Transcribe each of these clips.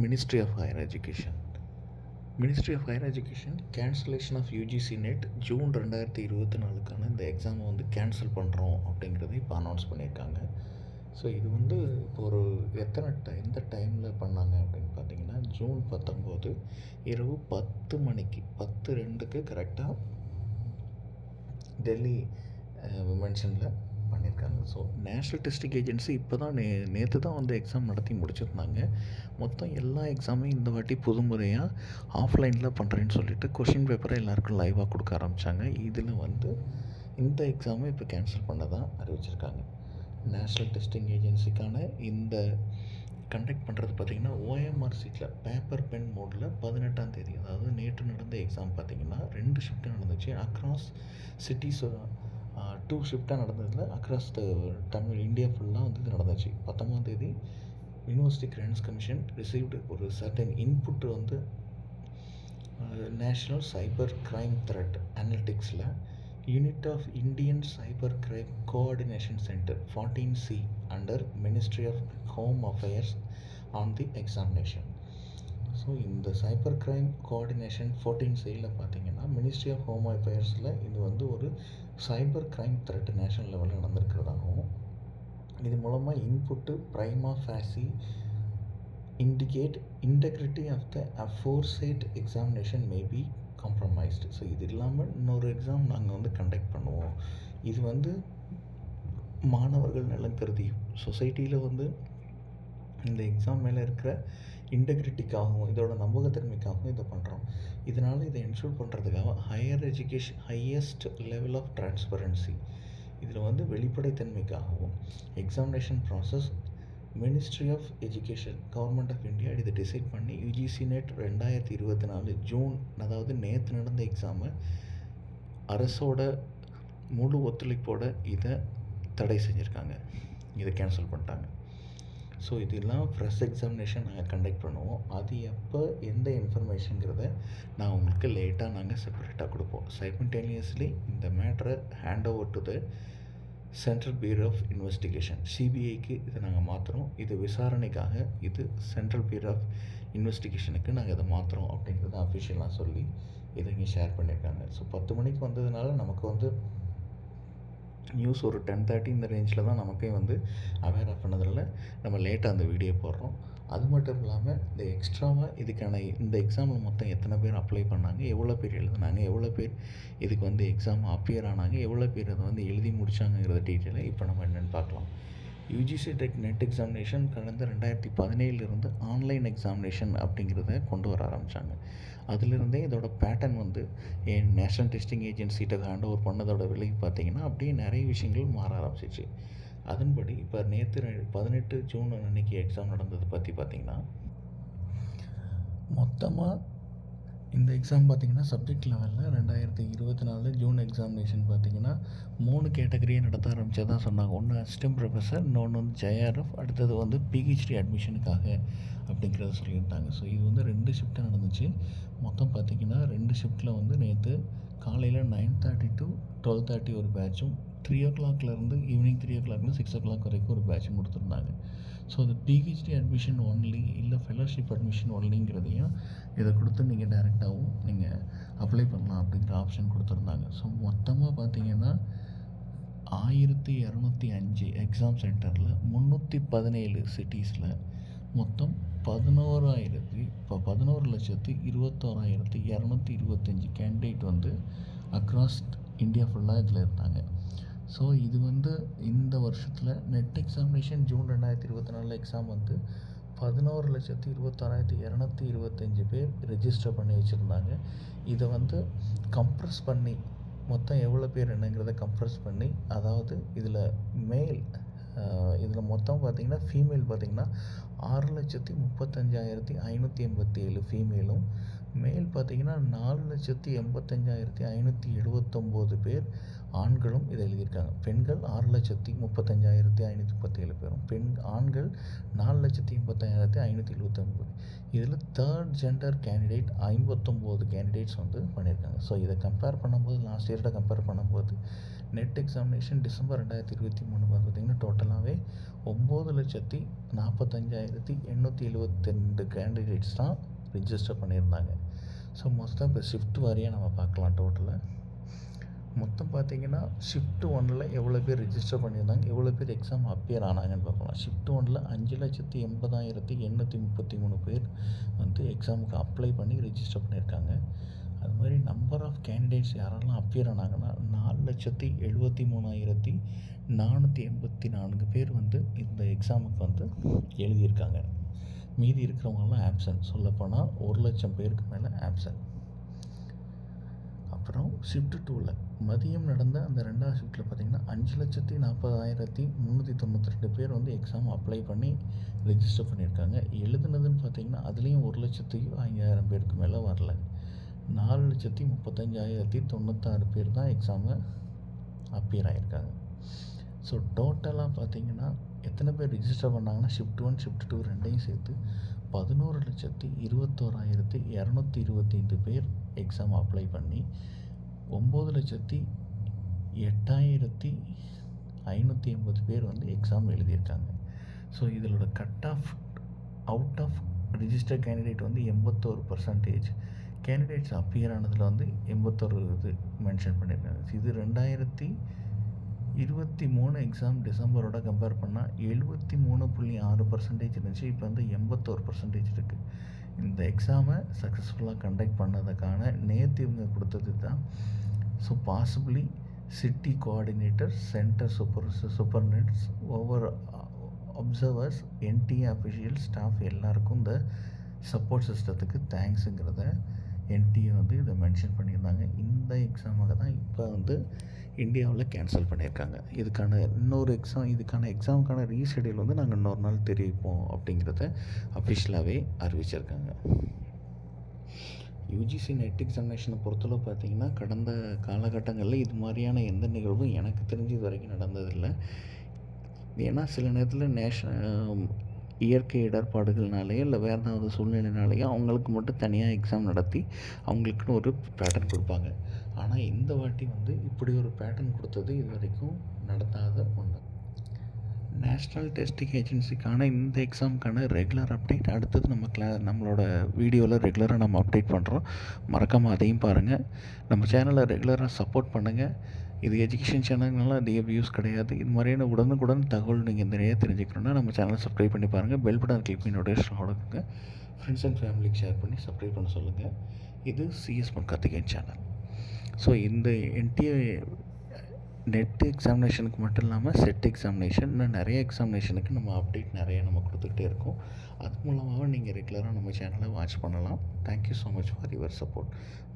Ministry of higher education ministry of higher education cancellation of UGC NET June ரெண்டாயிரத்தி இருபத்தி நாலுக்கான இந்த எக்ஸாமை வந்து கேன்சல் பண்ணுறோம் அப்படிங்கிறத இப்போ அனௌன்ஸ் பண்ணியிருக்காங்க. ஸோ இது வந்து இப்போ ஒரு எத்தனை டை எந்த டைமில் பண்ணாங்க அப்படின்னு பார்த்தீங்கன்னா ஜூன் பத்தொம்போது இரவு பத்து மணிக்கு பத்து ரெண்டுக்கு கரெக்டாக டெல்லி விமென்ஷனில் இருக்காங்க. ஸோ நேஷ்னல் டெஸ்டிங் ஏஜென்சி இப்போ தான் நே நேற்று தான் வந்து எக்ஸாம் நடத்தி முடிச்சிருந்தாங்க. மொத்தம் எல்லா எக்ஸாமையும் இந்த வாட்டி புதுமுறையாக ஆஃப்லைனில் பண்ணுறேன்னு சொல்லிட்டு கொஷின் பேப்பரை எல்லாருக்கும் லைவாக கொடுக்க ஆரம்பித்தாங்க இதில் வந்து இந்த எக்ஸாமை இப்போ கேன்சல் பண்ணதான் அறிவிச்சிருக்காங்க. நேஷ்னல் டெஸ்டிங் ஏஜென்சிக்கான இந்த கண்டக்ட் பண்ணுறது பார்த்திங்கன்னா ஓஎம்ஆர் சீட்டில் பேப்பர் பென் மோடில் பதினெட்டாம் தேதி அதாவது நேற்று நடந்த எக்ஸாம் பார்த்திங்கன்னா ரெண்டு ஷிஃப்ட்டு நடந்துச்சு. அக்ராஸ் சிட்டிஸ் டூ ஷிஃப்டாக நடந்ததில் அக்ராஸ் த தமிழ் இந்தியா ஃபுல்லாக வந்து இது நடந்துச்சு. பத்தொம்பதாம் தேதி யூனிவர்சிட்டி கிராண்ட்ஸ் கமிஷன் ரிசீவ்டு ஒரு சர்டன் இன்புட் வந்து national cyber crime threat அனலிட்டிக்ஸில் unit of Indian cyber crime coordination centre fourteen C under ministry of home affairs on the examination so இந்த சைபர் crime coordination fourteen சியில் பார்த்தீங்கன்னா ministry of home அஃபேர்ஸில் இது வந்து ஒரு cyber crime thread national லெவலில் நடந்திருக்கிறதாகவும் இது மூலமாக input prima facie indicate integrity of the aforesaid examination maybe compromised so இது இல்லாமல் இன்னொரு எக்ஸாம் நாங்கள் வந்து கண்டக்ட் பண்ணுவோம். இது வந்து மாணவர்கள் நலன் கருதி சொசைட்டியில் வந்து இந்த எக்ஸாம் மேலே இருக்கிற இன்டெகிரிட்டிக்காகவும் இதோட நம்பகத்தன்மைக்காகவும் இதை பண்ணுறோம் இதனால் இதை என்ஷூர் பண்ணுறதுக்காக higher education highest level of transparency இதில் வந்து வெளிப்படைத்தன்மைக்காகவும் examination process ministry of education government of India இதை டிசைட் பண்ணி யூஜிசி நெட் ரெண்டாயிரத்தி இருபத்தி நாலு ஜூன் அதாவது நேற்று நடந்த எக்ஸாமை அரசோட முழு ஒத்துழைப்போட இதை தடை செஞ்சுருக்காங்க. இதை கேன்சல் பண்ணிட்டாங்க. ஸோ இதெல்லாம் ஃப்ரெஷ் எக்ஸாமினேஷன் நாங்கள் கண்டக்ட் பண்ணுவோம். அது எப்போ எந்த இன்ஃபர்மேஷனுங்கிறத நான் உங்களுக்கு லேட்டாக நாங்கள் செப்பரேட்டாக கொடுப்போம். சைமல்டேனியஸ்லி இந்த மேட்ரை hand over to the central bureau of investigation சிபிஐக்கு இதை நாங்கள் மாற்றுறோம் இது விசாரணைக்காக இது சென்ட்ரல் பியூரோ ஆஃப் இன்வெஸ்டிகேஷனுக்கு நாங்கள் இதை மாற்றுறோம் அப்படிங்கிறத அஃபிஷியலாக சொல்லி இதை இங்கே ஷேர் பண்ணியிருக்காங்க. ஸோ பத்து மணிக்கு வந்ததுனால நமக்கு வந்து நியூஸ் ஒரு டென் தேர்ட்டி இந்த ரேஞ்சில் தான் நமக்கே வந்து அவேர் பண்ணதில் நம்ம லேட்டாக அந்த வீடியோ போடுறோம். அது மட்டும் இல்லாமல் இந்த எக்ஸ்ட்ராவாக இதுக்கான இந்த எக்ஸாமில் மொத்தம் எத்தனை பேர் அப்ளை பண்ணாங்க எவ்வளோ பேர் எழுதுனாங்க எவ்வளோ பேர் இதுக்கு வந்து எக்ஸாம் அப்பியர் ஆனாங்க எவ்வளோ பேர் அதை வந்து எழுதி முடித்தாங்கங்கிறத டீட்டெயிலை இப்போ நம்ம என்னென்னு பார்க்கலாம். யூஜிசி டெக் நெட் எக்ஸாமினேஷன் கடந்த ரெண்டாயிரத்தி பதினேழுலேருந்து ஆன்லைன் எக்ஸாமினேஷன் அப்படிங்கிறத கொண்டு வர ஆரம்பித்தாங்க அதிலிருந்தே இதோட பேட்டர்ன் வந்து என் நேஷ்னல் டெஸ்டிங் ஏஜென்சிகிட்ட ஹேண்ட் ஓவர் பண்ணதோட விலைக்கு பார்த்தீங்கன்னா அப்படியே நிறைய விஷயங்கள் மாற ஆரம்பிச்சிச்சு. அதன்படி இப்போ நேற்று பதினெட்டு ஜூன் அன்னைக்கு எக்ஸாம் நடந்தது பற்றி பார்த்திங்கன்னா மொத்தமாக இந்த எக்ஸாம் பார்த்திங்கன்னா சப்ஜெக்ட் லெவலில் ரெண்டாயிரத்தி இருபத்தி நாலு ஜூன் எக்ஸாமினேஷன் பார்த்திங்கன்னா மூணு கேட்டகரியை நடத்த ஆரம்பித்ததாக சொன்னாங்க. ஒன்று அசிஸ்டன்ட் ப்ரொஃபஸர் இன்னொன்று வந்து ஜேஆர்எஃப் அடுத்தது வந்து பிஹெச்டி அட்மிஷனுக்காக அப்படிங்கிறத சொல்லியிருந்தாங்க. ஸோ இது வந்து ரெண்டு ஷிஃப்ட்டாக நடந்துச்சு. மொத்தம் பார்த்திங்கன்னா ரெண்டு ஷிஃப்ட்டில் வந்து நேற்று காலையில் nine thirty to twelve thirty ஒரு பேட்சும் த்ரீ ஓ கிளாக்லேருந்து ஈவினிங் த்ரீ ஓ கிளாக்லேருந்து சிக்ஸ் ஓ கிளாக் வரைக்கும் ஒரு பேட்ச் கொடுத்துருந்தாங்க. ஸோ அது பிஹெச்டி அட்மிஷன் ஒன்லி இல்லை ஃபெலோஷிப் அட்மிஷன் ஒன்லிங்கிறதையும் இதை கொடுத்து நீங்கள் டைரெக்டாகவும் நீங்கள் அப்ளை பண்ணலாம் அப்படிங்கிற ஆப்ஷன் கொடுத்துருந்தாங்க. ஸோ மொத்தமாக பார்த்தீங்கன்னா ஆயிரத்தி இரநூத்தி அஞ்சு எக்ஸாம் சென்டரில் முந்நூற்றி பதினேழு சிட்டிஸில் மொத்தம் பதினோராயிரத்தி இப்போ பதினோரு லட்சத்தி இருபத்தோராயிரத்தி இரநூத்தி இருபத்தஞ்சி கேண்டிடேட் வந்து அக்ராஸ் இந்தியா ஃபுல்லாக இதில் இருந்தாங்க. ஸோ இது வந்து இந்த வருஷத்தில் நெட் எக்ஸாமினேஷன் ஜூன் ரெண்டாயிரத்தி இருபத்தி நாலு எக்ஸாம் வந்து பதினோரு லட்சத்தி இருபத்தாறாயிரத்தி இரநூத்தி இருபத்தஞ்சி பேர் ரெஜிஸ்டர் பண்ணி வச்சுருந்தாங்க. இதை வந்து கம்ப்ரஸ் பண்ணி மொத்தம் எவ்வளோ பேர் என்னங்கிறத கம்ப்ரஸ் பண்ணி அதாவது இதில் மேல் இதில் மொத்தம் பார்த்திங்கன்னா ஃபீமேல் பார்த்திங்கன்னா ஆறு லட்சத்தி முப்பத்தஞ்சாயிரத்தி ஐநூற்றி எண்பத்தி ஏழு ஃபீமேலும் மேல் பார்த்தீங்கன்னா நாலு லட்சத்தி எண்பத்தஞ்சாயிரத்தி ஐநூற்றி எழுபத்தொம்போது பேர் ஆண்களும் இதை எழுதியிருக்காங்க. பெண்கள் ஆறு லட்சத்தி முப்பத்தஞ்சாயிரத்தி ஐநூற்றி முப்பத்தேழு பேரும். பெண் ஆண்கள் நாலு லட்சத்தி எண்பத்தாயிரத்தி ஐநூற்றி எழுபத்தொம்போது இதில் தேர்ட் ஜெண்டர் கேண்டிடேட் ஐம்பத்தொம்போது கேண்டிடேட்ஸ் வந்து பண்ணியிருக்காங்க. ஸோ இதை கம்பேர் பண்ணும்போது லாஸ்ட் இயரோட கம்பேர் பண்ணும்போது நெட் எக்ஸாமினேஷன் டிசம்பர் ரெண்டாயிரத்தி இருபத்தி மூணு பார்த்திங்கன்னா டோட்டலாகவே ஒம்பது லட்சத்தி நாற்பத்தஞ்சாயிரத்தி எண்ணூற்றி எழுபத்தி ரெண்டு கேண்டிடேட்ஸ் தான் ரிஜிஸ்டர் பண்ணியிருந்தாங்க. ஸோ மொத்தம் இப்போ ஷிஃப்ட் வாரியாக நம்ம பார்க்கலாம் டோட்டலாக மொத்தம் பார்த்தீங்கன்னா ஷிஃப்ட் ஒன்னில் எவ்வளோ பேர் ரிஜிஸ்டர் பண்ணியிருந்தாங்க எவ்வளோ பேர் எக்ஸாம் அப்பியர் ஆனாங்கன்னு பார்க்கலாம். ஷிஃப்ட் ஒன்னில் அஞ்சு லட்சத்தி எண்பதாயிரத்தி எண்ணூற்றி முப்பத்தி மூணு பேர் வந்து எக்ஸாமுக்கு அப்ளை பண்ணி ரிஜிஸ்டர் பண்ணியிருக்காங்க. அது மாதிரி நம்பர் ஆஃப் கேண்டிடேட்ஸ் யாரெல்லாம் அப்பியர் ஆனாங்கன்னா நாலு லட்சத்தி எழுபத்தி மூணாயிரத்தி நானூற்றி எண்பத்தி நான்கு பேர் வந்து இந்த எக்ஸாமுக்கு வந்து எழுதியிருக்காங்க. மீதி இருக்கிறவங்கலாம் ஆப்சன்ட் சொல்லப்போனால் ஒரு லட்சம் பேருக்கு மேலே ஆப்சன்ட் அப்புறம் ஷிஃப்ட் டூவில் மதியம் நடந்த அந்த ரெண்டாவது ஷிஃப்ட்டில் பார்த்திங்கன்னா அஞ்சு லட்சத்தி நாற்பதாயிரத்தி முந்நூற்றி தொண்ணூற்றி ரெண்டு பேர் வந்து எக்ஸாம் அப்ளை பண்ணி ரிஜிஸ்டர் பண்ணியிருக்காங்க. எழுதுனதுன்னு பார்த்திங்கன்னா அதுலேயும் ஒரு லட்சத்தி ஐயாயிரம் பேருக்கு மேலே வரல. நாலு லட்சத்தி முப்பத்தஞ்சாயிரத்தி தொண்ணூத்தாறு பேர் தான் எக்ஸாமை அப்பியர் ஆகியிருக்காங்க ஸோ டோட்டலாக பார்த்தீங்கன்னா எத்தனை பேர் ரிஜிஸ்டர் பண்ணாங்கன்னா ஷிஃப்ட் ஒன் ஷிஃப்ட் டூ ரெண்டையும் சேர்த்து பதினோரு லட்சத்தி இருபத்தோராயிரத்தி இரநூத்தி இருபத்தைந்து பேர் எக்ஸாம் அப்ளை பண்ணி ஒம்பது லட்சத்தி எட்டாயிரத்தி ஐநூற்றி எண்பது பேர் வந்து எக்ஸாம் எழுதியிருக்காங்க. So இதிலோட cut off out of register candidate வந்து எண்பத்தோரு பர்சன்டேஜ் கேண்டிடேட்ஸ் அப்பியர் ஆனதில் வந்து எண்பத்தோரு இது மென்ஷன் பண்ணியிருக்காங்க. இது ரெண்டாயிரத்தி இருபத்தி மூணு எக்ஸாம் டிசம்பரோட கம்பேர் பண்ணால் எழுபத்தி மூணு புள்ளி ஆறு பர்சன்டேஜ் இருந்துச்சு. இப்போ வந்து எண்பத்தோரு பர்சன்டேஜ் இருக்குது இந்த எக்ஸாமை சக்ஸஸ்ஃபுல்லாக கண்டக்ட் பண்ணதுக்கான நேற்று இவங்க கொடுத்தது தான். So possibly city coordinator centre super சூப்பர்னெட்ஸ் ஒவ்வொரு அப்சர்வர்ஸ் என்டிஏ அஃபிஷியல் ஸ்டாஃப் எல்லாருக்கும் இந்த சப்போர்ட் சிஸ்டத்துக்கு தேங்க்ஸுங்கிறத என்டிஏ வந்து இதை மென்ஷன் பண்ணியிருந்தாங்க. இந்த எக்ஸாமாக தான் இப்போ வந்து இந்தியாவில் கேன்சல் பண்ணியிருக்காங்க. இதுக்கான இன்னொரு எக்ஸாம் இதுக்கான எக்ஸாமுக்கான ரீஷெடியூல் வந்து நாங்கள் இன்னொரு நாள் தெரிவிப்போம் அப்படிங்கிறத அஃபிஷியலாகவே அறிவிச்சிருக்காங்க. யூஜிசி நெட் எக்ஸாமினேஷனை பொறுத்தளவு பார்த்தீங்கன்னா கடந்த காலகட்டங்களில் இது மாதிரியான எந்த நிகழ்வும் எனக்கு தெரிஞ்சு இது வரைக்கும் நடந்ததில்லை. ஏன்னா சில நேரத்தில் நேஷனல் இயற்கை இடர்பாடுகள்னாலேயோ இல்லை வேறு ஏதாவது சூழ்நிலைனாலேயோ அவங்களுக்கு மட்டும் தனியாக எக்ஸாம் நடத்தி அவங்களுக்குன்னு ஒரு பேட்டர்ன் கொடுப்பாங்க. ஆனால் இந்த வாட்டி வந்து இப்படி ஒரு பேட்டர்ன் கொடுத்தது இது வரைக்கும் நடத்தாத ஒன்று நேஷ்னல் டெஸ்டிங் ஏஜென்சிக்கான இந்த எக்ஸாமுக்கான ரெகுலர் அப்டேட் அடுத்தது நம்ம கிளா நம்மளோட வீடியோவில் ரெகுலராக நம்ம அப்டேட் பண்ணுறோம் மறக்காமல் அதையும் பாருங்கள் நம்ம சேனலை ரெகுலராக சப்போர்ட் பண்ணுங்கள் இது எஜுகேஷன் சேனல்னால அதிக வியூஸ் கிடையாது. இது மாதிரியான உடனுக்குடன் தகவல் நீங்கள் நிறைய தெரிஞ்சுக்கணுன்னா நம்ம சேனலை சப்ஸ்கிரைப் பண்ணி பாருங்கள் பெல் பட்டன் கிளிக் பண்ணி நோட்டிஃபிகேஷன் கொடுக்குங்க ஃப்ரெண்ட்ஸ் அண்ட் ஃபேமிலிக்கு ஷேர் பண்ணி சப்ஸ்கிரைப் பண்ண சொல்லுங்கள் இது சிஎஸ் கார்த்திகேயன் சேனல் ஸோ இந்த என்டிஏ நெட் எக்ஸாமினேஷனுக்கு மட்டும் இல்லாமல் செட் எக்ஸாமினேஷன் இன்னும் நிறைய எக்ஸாமினேஷனுக்கு நம்ம அப்டேட் நிறைய நம்ம கொடுத்துக்கிட்டே இருக்கோம். அது மூலமாக நீங்கள் ரெகுலராக நம்ம சேனலை வாட்ச் பண்ணலாம். Thank you so much for your support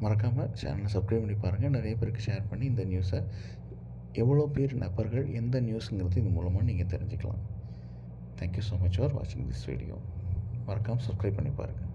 மறக்காமல் சேனலை சப்ஸ்கிரைப் பண்ணி பாருங்கள் நிறைய பேருக்கு ஷேர் பண்ணி இந்த நியூஸை எவ்வளோ பேர் நபர்கள் எந்த நியூஸுங்கிறது இது மூலமாக நீங்கள் தெரிஞ்சுக்கலாம். Thank you so much for வாட்சிங் திஸ் வீடியோ மறக்காமல் சப்ஸ்கிரைப் பண்ணி பாருங்கள்